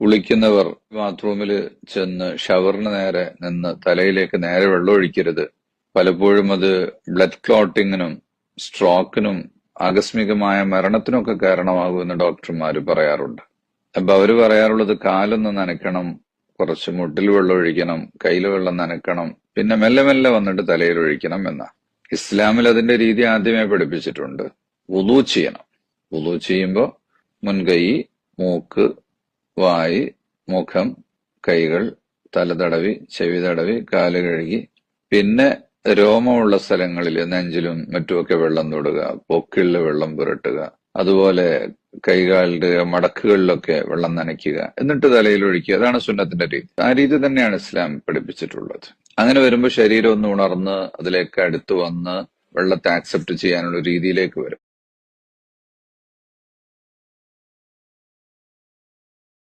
കുളിക്കുന്നവർ ബാത്റൂമിൽ ചെന്ന് ഷവറിന് നേരെ നിന്ന് തലയിലേക്ക് നേരെ വെള്ളം ഒഴിക്കരുത്. പലപ്പോഴും അത് ബ്ലഡ് ക്ലോട്ടിങ്ങിനും സ്ട്രോക്കിനും ആകസ്മികമായ മരണത്തിനൊക്കെ കാരണമാകുമെന്ന് ഡോക്ടർമാർ പറയാറുണ്ട്. അപ്പൊ അവർ പറയാറുള്ളത് കാലൊന്ന് നനയ്ക്കണം കുറച്ച് മുട്ടിൽ വെള്ളം ഒഴിക്കണം കയ്യിൽ വെള്ളം നനക്കണം പിന്നെ മെല്ലെ മെല്ലെ വന്നിട്ട് തലയിൽ ഒഴിക്കണം എന്ന. ഇസ്ലാമിൽ അതിന്റെ രീതി ആദ്യമേ പഠിപ്പിച്ചിട്ടുണ്ട്. ഉദു ചെയ്യണം. ഉദു ചെയ്യുമ്പോൾ മുൻകൈ മൂക്ക് വായി മുഖം കൈകൾ തല തടവി ചെവി തടവി കാൽ കഴുകി പിന്നെ രോമമുള്ള സ്ഥലങ്ങളിൽ നെഞ്ചിലും മറ്റുമൊക്കെ വെള്ളം തൊടുക പൊക്കിളിൽ വെള്ളം പുരട്ടുക അതുപോലെ കൈകാലിന്റെ മടക്കുകളിലൊക്കെ വെള്ളം നനയ്ക്കുക എന്നിട്ട് തലയിൽ ഒഴിക്കുക. അതാണ് സുന്നത്തിന്റെ രീതി. ആ രീതി തന്നെയാണ് ഇസ്ലാം പഠിപ്പിച്ചിട്ടുള്ളത്. അങ്ങനെ വരുമ്പോൾ ശരീരം ഒന്ന് ഉണർന്ന് അതിലേക്ക് അടുത്ത് വന്ന് വെള്ളത്തെ ആക്സെപ്റ്റ് ചെയ്യാനുള്ള രീതിയിലേക്ക് വരും.